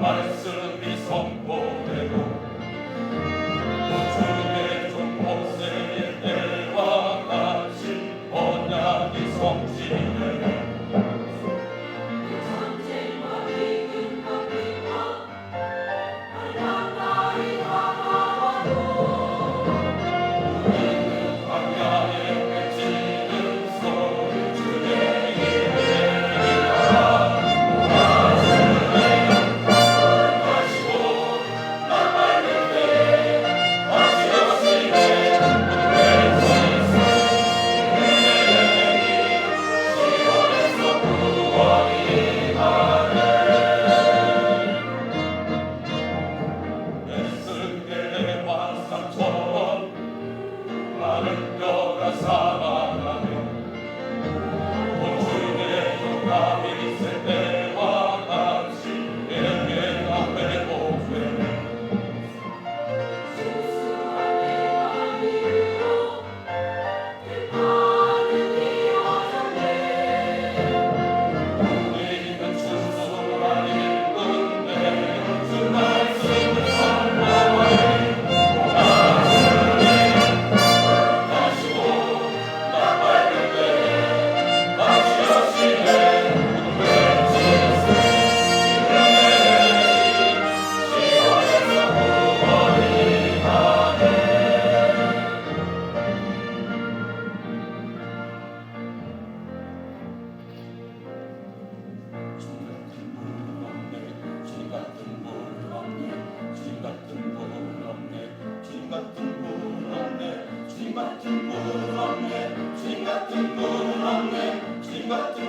말씀이 선포되고 같은 분 없네 주님 같은 분 없네. 주님 같은 분 없네. 주님 같은